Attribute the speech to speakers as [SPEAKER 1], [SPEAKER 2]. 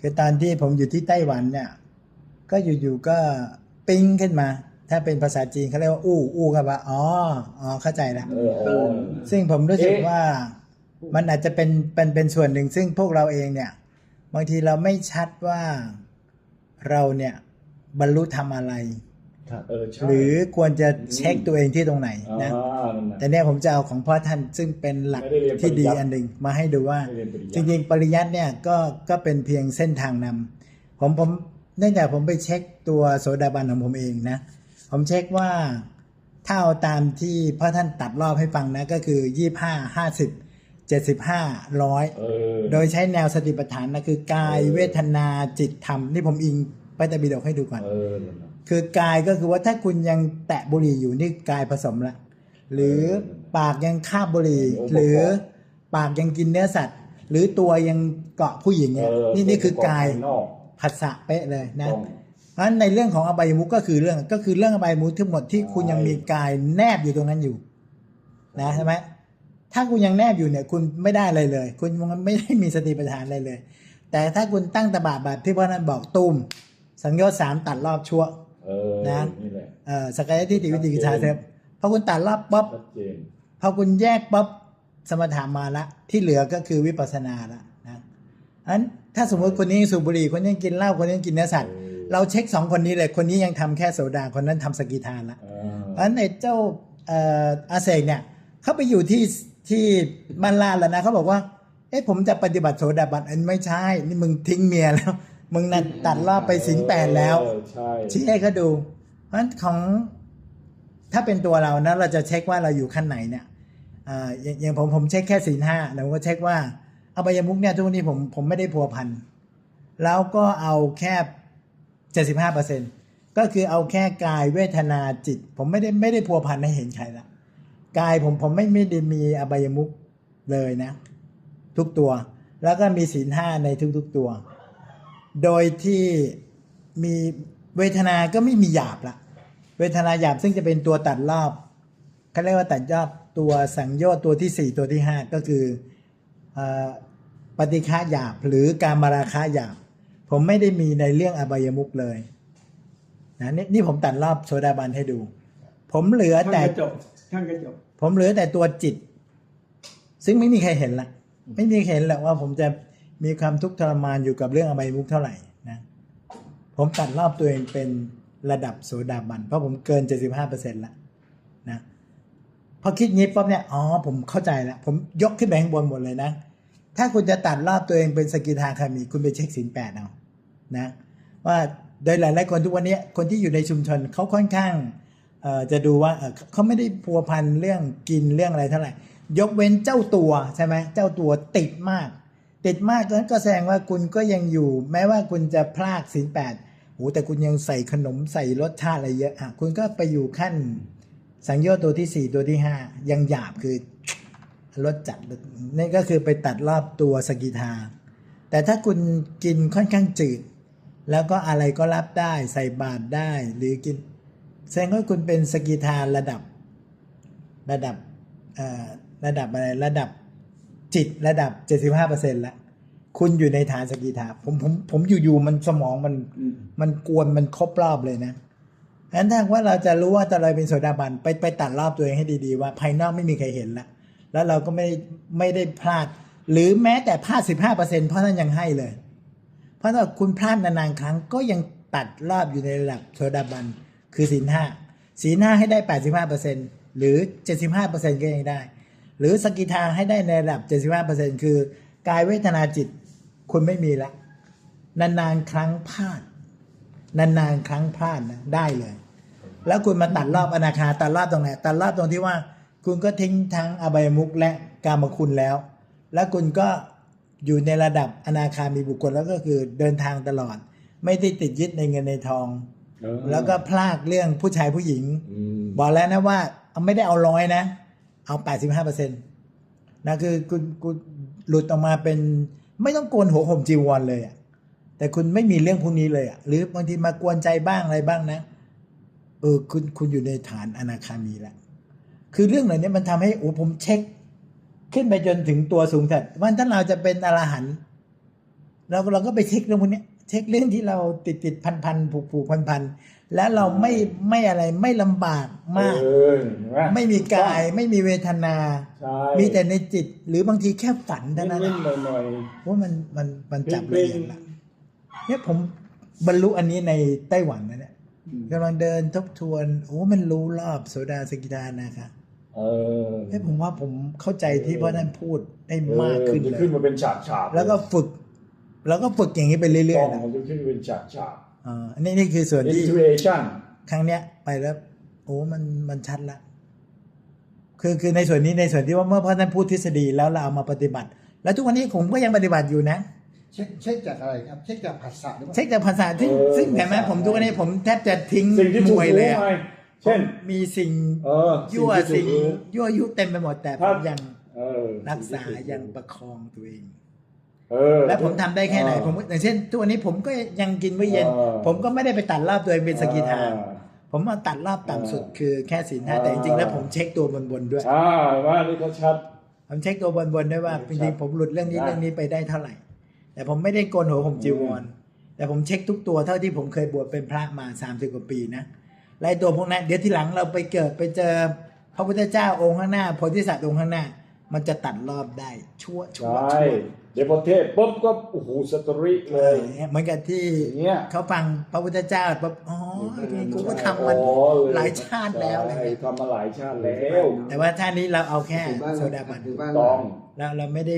[SPEAKER 1] คือตอนที่ผมอยู่ที่ไต้หวันเนี่ย ก็อยู่ๆก็ปิ้งขึ้นมา ถ้าเป็นภาษาจีนเขาเรียกว่า อู้อู้กันว่าอ๋ออ๋อเข้าใจแล้ว
[SPEAKER 2] เอออ๋อ
[SPEAKER 1] ซึ่งผมรู้สึก
[SPEAKER 2] เอ๊ะ
[SPEAKER 1] ว่ามันอาจจะเป็นเป็นเป็นส่วนหนึ่ง ซึ่งพวกเราเองเนี่ย บางทีเราไม่ชัดว่าเราเนี่ยบรรลุทำอะไร
[SPEAKER 2] ครับ เออใช่
[SPEAKER 1] หรือควรจะเช็คตัวเองที่ตรงไหน
[SPEAKER 2] อ่า
[SPEAKER 1] นะ
[SPEAKER 2] นั่นน่ะ
[SPEAKER 1] แต่เนี่ยผมจะเอาของพ่อท่านซึ่งเป็นหลัก
[SPEAKER 2] ไม่ได้เรียน
[SPEAKER 1] ที่ดี
[SPEAKER 2] ปริยัติ
[SPEAKER 1] อันหนึ่งมาให้ดูว่า
[SPEAKER 2] ไม่เรียนปริ
[SPEAKER 1] จ
[SPEAKER 2] ยัติ
[SPEAKER 1] ริงๆ ปริยัติเนี่ยก็ก็เป็นเพียงเส้นทางนำผมผมเนื่องจากผมไปเช็คตัวโสดาบันของผมเองนะ ผมเช็คว่าถ้าเอาตามที่พ่อท่านตัดรอบให้ฟังนะ ก็คือยี่ห้าห้าสิบเจ็ดสิบห้าร้อย
[SPEAKER 2] เออ
[SPEAKER 1] โดยใช้แนวสติปัฏฐานนะคือกาย
[SPEAKER 2] เออ
[SPEAKER 1] เวทนาจิตธรรม นี่ผมอิงไปตะบิดกให้ดูก่อน
[SPEAKER 2] เออนั่นน่ะ
[SPEAKER 1] คือกายก็คือว่าถ้าคุณยังแตะบุหรี่อยู่นี่กายผสมละหรือปากยังคาบบุหรี่
[SPEAKER 2] โอ้โห
[SPEAKER 1] หรือปากยังกินเนื้อสัตว์ หรือตัวยังเกาะผู้หญิงเนี่ย
[SPEAKER 2] เออ
[SPEAKER 1] นี่นี่คือกาย
[SPEAKER 2] ภนอก
[SPEAKER 1] ผัสสะเป๊ะเลยนะ
[SPEAKER 2] ต้อง
[SPEAKER 1] เพราะฉะนั้นในเรื่องของอบายมุขก็คือเรื่องก็คือเรื่องอบายมุขทั้งหมดที่คุณยังมีกายแนบอยู่ตรงนั้นอยู่ นะใช่ไหมถ้าคุณยังแนบอยู่เนี่ย คุณไม่ได้อะไรเลย คุณมันไม่ได้มีสติปัฏฐานอะไรเลย แต่ถ้าคุณตั้งตบะแบบที่พ่อนั้นบอกตุ้มสังโยชน์สามตัดรอบชั่ว
[SPEAKER 2] เออ
[SPEAKER 1] นะ
[SPEAKER 2] นี่แหละ
[SPEAKER 1] เอ่อสกายทิฏฐิวิจิกิจฉาเสร็จพอคุณตัดรอบป๊บ
[SPEAKER 2] ชัดเจน
[SPEAKER 1] พอคุณแยกป๊บสมถะมาละ ที่เหลือก็คือวิปัสสนาละนะอันถ้าสมมติคนนี้สูบบุหรี่คนนี้กินเหล้าคนนี้กินเนื้อสัตว์
[SPEAKER 2] เออ
[SPEAKER 1] เราเช็คสองคนนี้เลยคนนี้ยังทำแค่โสดาคนนั้นทำสกิทานละ
[SPEAKER 2] อ่
[SPEAKER 1] เพราะฉะนั้นไอ้เจ้าเอ่ออาเสกเนี่ยเขาไปอยู่ที่ที่บ้านลาดแล้วนะเขาบอกว่าเอ๊ะผมจะปฏิบัติโสดาบันอันไม่ใช่ นี่มึงทิ้งเมียแล้ว มึงนั่นตัดรอบไปสินแปดแล้ว
[SPEAKER 2] เออใช่
[SPEAKER 1] ชี้ให้เขาดู เพราะฉะนั้นของถ้าเป็นตัวเรานะเราจะเช็คว่าเราอยู่ขั้นไหนเนี่ยอ่าอย่างอย่างผมผมเช็คแค่ศีลห้าแต่ผมก็เช็คว่าอบายมุกเนี่ยทุกวันนี้ผมผมไม่ได้พัวพันแล้วก็เอาแค่เจ็ดสิบห้าเปอร์เซ็นก็คือเอาแค่กายเวทนาจิต ผมไม่ได้ไม่ได้พัวพันให้เห็นใครละกายผมผมไม่ไม่ได้มีอบายมุกเลยนะ ทุกตัว แล้วก็มีศีลห้าในทุกๆตัว โดยที่มีเวทนาก็ไม่มีหยาบละเวทนาหยาบซึ่งจะเป็นตัวตัดรอบเขาเรียกว่าตัดยอดตัวสังโยชน์ตัวที่สี่ตัวที่ห้าก็คือเออปฏิฆาหยาบหรือการมาราคาหยาบ ผมไม่ได้มีในเรื่องอบายมุกเลยนะนี่นี่ผมตัดรอบโซดาบันให้ดู ผมเหลือ
[SPEAKER 3] ท่าน
[SPEAKER 1] แต่
[SPEAKER 3] กระจกท่านกระจก
[SPEAKER 1] ผมเหลือแต่ตัวจิต ซึ่งไม่มีใครเห็นละไม่มีใครเห็นหรอกว่าผมจะ มีความทุกข์ทรมานอยู่กับเรื่องอบายมุขเท่าไหร่นะผมตัดรอบตัวเองเป็นระดับโสดาบัน เพราะผมเกิน 75%แล้วนะพอคิดงี้ปั๊บเนี่ยอ๋อผมเข้าใจแล้ว ผมยกขึ้นไปข้างบนหมดเลยนะ ถ้าคุณจะตัดรอบตัวเองเป็นสกิทาคามี คุณไปเช็คสินแปดเอานะว่าโดยหลายๆคนทุกวันนี้คนที่อยู่ในชุมชนเขาค่อนข้างจะดูว่าเขาไม่ได้พัวพันเรื่องกินเรื่องอะไรเท่าไหร่ ยกเว้นเจ้าตัวใช่ไหมเจ้าตัวติดมาก ติดมากนั้นก็แสดงว่าคุณก็ยังอยู่ แม้ว่าคุณจะพลากศีลแปดโอ้แต่คุณยังใส่ขนมใส่รสชาติอะไรเยอะอะคุณก็ไปอยู่ขั้นสังโยชน์ตัวที่สี่ตัวที่ห้ายังหยาบคือรสจัดนี่ก็คือไปตัดรอบตัวสกิทา แต่ถ้าคุณกินค่อนข้างจืด แล้วก็อะไรก็รับได้ใส่บาตรได้หรือกิน แสดงว่าคุณเป็นสกิทาระดับ ระดับระดับอะไรระดับ จิตระดับ 75%แล้วคุณอยู่ในฐานสกิทาผมผมผมอยู่ๆมันสมองมัน
[SPEAKER 3] อืม
[SPEAKER 1] มันกวนมันครบรอบเลยนะงั้นถ้าว่าเราจะรู้ว่าตะเราเป็นโสดาบันไปไปตัดรอบตัวเองให้ดีๆ ว่าภายนอกไม่มีใครเห็นละแล้วเราก็ไม่ได้ไม่ได้พลาด หรือแม้แต่พลาด15%เพราะท่านยังให้เลย เพราะถ้าคุณพลาดนานๆครั้งก็ยังตัดรอบอยู่ในระดับโสดาบันคือศีลห้าศีลห้าให้ได้85%หรือ75%ก็ยังได้ หรือสกิทาให้ได้ในระดับ 75%คือกายเวทนาจิตคุณไม่มีละนานๆครั้งพลาด นานๆครั้งพลาดนะได้เลย แล้วคุณมาตัดรอบอนาคาตัดรอบตรงไหนตัดรอบตรงที่ว่า คุณก็ทิ้งทั้งอบายมุขและกามคุณแล้ว แล้วคุณก็อยู่ในระดับอนาคามีบุคคลแล้วก็คือเดินทางตลอด ไม่ได้ติดยึดในเงินในทอง
[SPEAKER 2] เออ
[SPEAKER 1] แล้วก็พลากเรื่องผู้ชายผู้หญิง
[SPEAKER 2] อืม
[SPEAKER 1] บอกแล้วนะว่าเอาไม่ได้เอาร้อยนะ เอาแปดสิบห้าเปอร์เซ็นะคือคุณคุณหลุดออกมาเป็นไม่ต้องโกนหัวห่มจีวรเลยอะแต่คุณไม่มีเรื่องพวกนี้เลยอะหรือบางทีมากวนใจบ้างอะไรบ้างนะเออคุณคุณอยู่ในฐานอนาคามีแล้วคือเรื่องเหล่านี้มันทำให้โอ้ผมเช็ค ขึ้นไปจนถึงตัวสูงถัดว่าถ้าเราจะเป็นอรหันต์เราเราก็ไปเช็คเรื่องพวกนี้เช็คเรื่องที่เราติดติดพันพันผูกผูกพันพัน แล้วเราไม่ไม่อะไรไม่ลำบากมาก
[SPEAKER 2] เออเห็นห
[SPEAKER 1] ไม่มีกายไม่มีเวทนา
[SPEAKER 2] ใช่
[SPEAKER 1] มีแต่ในจิต หรือบางทีแค่ฝันเท่านั้น
[SPEAKER 2] นิ่มๆหน่อย
[SPEAKER 1] ว่ามันมันมัน
[SPEAKER 2] ๆ
[SPEAKER 1] จับ
[SPEAKER 2] ก
[SPEAKER 1] ละ
[SPEAKER 2] ลิ้
[SPEAKER 1] เอีย
[SPEAKER 2] ง
[SPEAKER 1] ดละเนี่ยผมบรรลุอันนี้ในไต้หวันนะเนี่ยกำลังเดินทบทวนโอ้มันรู้รอบโสดาสกิดานะคะ
[SPEAKER 2] ๆเออ
[SPEAKER 1] เนี่ยผมว่าผมเข้าใจที่พ่อท่านพูดได้มากขึ้น
[SPEAKER 2] ออจะ
[SPEAKER 1] เลย
[SPEAKER 2] ขึ้นมาเป็นฉากฉากๆ
[SPEAKER 1] แล้วก็ฝึก แล้วก็ฝึกอย่างนี้ไปเรื่
[SPEAKER 2] กล้
[SPEAKER 1] อ
[SPEAKER 2] อยง
[SPEAKER 1] ๆนะ
[SPEAKER 2] มันจะขึ้นเป็นฉากฉาก
[SPEAKER 1] อ่าอันนี้นี่คือส่วนที่
[SPEAKER 2] intuition
[SPEAKER 1] ครั้งเนี้ยไปแล้ว โอ้มันมันชัดละคือคือในส่วนนี้ในส่วนที่ว่าเมื่อพ่อท่านพูดทฤษฎีแล้วเราเอามาปฏิบัติ แล้วทุกวันนี้ผมก็ยังปฏิบัติอยู่นะ
[SPEAKER 3] เช็คเช็คจากอะไรครับ เช็คจากภาษาหรือเปล่า
[SPEAKER 1] เช็คจากภาษาซึ่ง
[SPEAKER 2] เออ
[SPEAKER 1] ซึ่งเห็นไหมผมทุกวันนี้ผมแทบจะทิ้ง
[SPEAKER 2] สิ่งที่
[SPEAKER 1] ม
[SPEAKER 2] ถูก
[SPEAKER 1] วย
[SPEAKER 2] รู้
[SPEAKER 1] เลยอะ
[SPEAKER 2] ไงเช่น
[SPEAKER 1] มีสิ่ง
[SPEAKER 2] เออ
[SPEAKER 1] ยั่ว
[SPEAKER 2] สิ่
[SPEAKER 1] สิ่
[SPEAKER 2] ง
[SPEAKER 1] ง
[SPEAKER 2] ที่ถูกรู้
[SPEAKER 1] ยั่วยุเต็มไปหมดแต่ผ
[SPEAKER 2] ถ้า
[SPEAKER 1] มยัง
[SPEAKER 2] เออ
[SPEAKER 1] รักษา
[SPEAKER 2] สิ่ที่ถู
[SPEAKER 1] ยัง
[SPEAKER 2] รู้
[SPEAKER 1] ประคองตัวเอง
[SPEAKER 2] เออ
[SPEAKER 1] และผมทำได้แค่ไหน
[SPEAKER 2] เออ
[SPEAKER 1] ผมอย่างเช่นทุกวันนี้ผมก็ยังกินมื้อเย็น
[SPEAKER 2] เออ
[SPEAKER 1] ผมก็ไม่ได้ไปตัดรอบตัวเองเป็นสกิทา
[SPEAKER 2] อ่
[SPEAKER 1] ผมมาตัดรอบต่ำสุด
[SPEAKER 2] เออ
[SPEAKER 1] คือแค่ศีลห้า
[SPEAKER 2] เออ
[SPEAKER 1] แต่จริงๆแล้วผมเช็คตัวบนๆด้วย
[SPEAKER 2] อ่าว่านี่ก็ชัด
[SPEAKER 1] ผมเช็คตัวบนๆด้วยว่า
[SPEAKER 2] เอ
[SPEAKER 1] จ
[SPEAKER 2] อ
[SPEAKER 1] ริงๆผมหลุดเรื่องนี้
[SPEAKER 2] ได้
[SPEAKER 1] เรื่องนี้ไปได้เท่าไหร่ แต่ผมไม่ได้โกนหัวผมจีวรแต่ผมเช็คทุกตัวเท่าที่ผมเคยบวชเป็นพระมาสามสิบกว่าปีนะและไอ้ตัวพวกนั้นเดี๋ยวทีหลังเราไปเกิดไปเจอพระพุทธเจ้าองค์ข้างหน้าโพธิสัตว์องค์ข้างหน้า มันจะตัดรอบได้ชั่วชั่ว
[SPEAKER 2] ใช่
[SPEAKER 1] ชั่ว
[SPEAKER 2] เดี๋ยวพอเทศปุ๊บก็โอ้โหสตรีเลย
[SPEAKER 1] เหมือนกับที่
[SPEAKER 2] อย่างเงี้ย
[SPEAKER 1] เขาฟังพระพุทธเจ้าปั๊บอ๋อกูก็ทำมัน
[SPEAKER 2] อ๋อเห
[SPEAKER 1] ลายชาติแล้วอะไร
[SPEAKER 2] ใช่
[SPEAKER 1] เงี้ย
[SPEAKER 2] ทำมาหลายชาติแล้ว
[SPEAKER 1] แต่ว่าท่านี้เราเอาแค่
[SPEAKER 3] ถือบ้าน
[SPEAKER 1] โซดาบัน
[SPEAKER 3] ถือบ้าน
[SPEAKER 2] ต้อง
[SPEAKER 1] เราเราไม่ได้